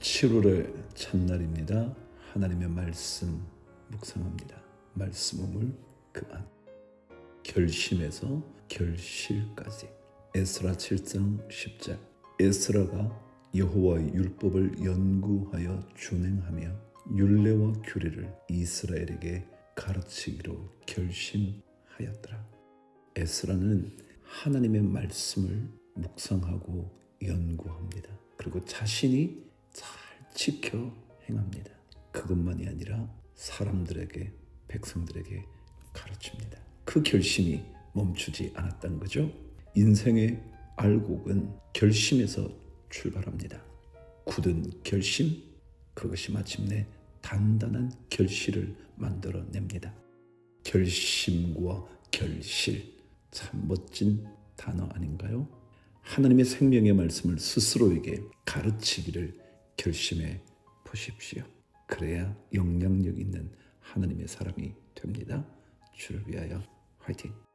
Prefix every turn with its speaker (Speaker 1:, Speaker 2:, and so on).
Speaker 1: 7월의 첫날입니다. 하나님의 말씀 묵상합니다. 말씀 우물 그안 결심에서 결실까지 에스라 7장 10절 에스라가 여호와의 율법을 연구하여 준행하며 율례와 규례를 이스라엘에게 가르치기로 결심하였더라. 에스라는 하나님의 말씀을 묵상하고 연구합니다. 그리고 자신이 잘 지켜 행합니다. 그것만이 아니라 사람들에게 백성들에게 가르칩니다. 그 결심이 멈추지 않았다는 거죠. 인생의 알곡은 결심에서 출발합니다. 굳은 결심 그것이 마침내 단단한 결실을 만들어냅니다. 결심과 결실 참 멋진 단어 아닌가요? 하나님의 생명의 말씀을 스스로에게 가르치기를 결심해 보십시오. 그래야 영향력 있는 하나님의 사람이 됩니다. 주를 위하여 화이팅!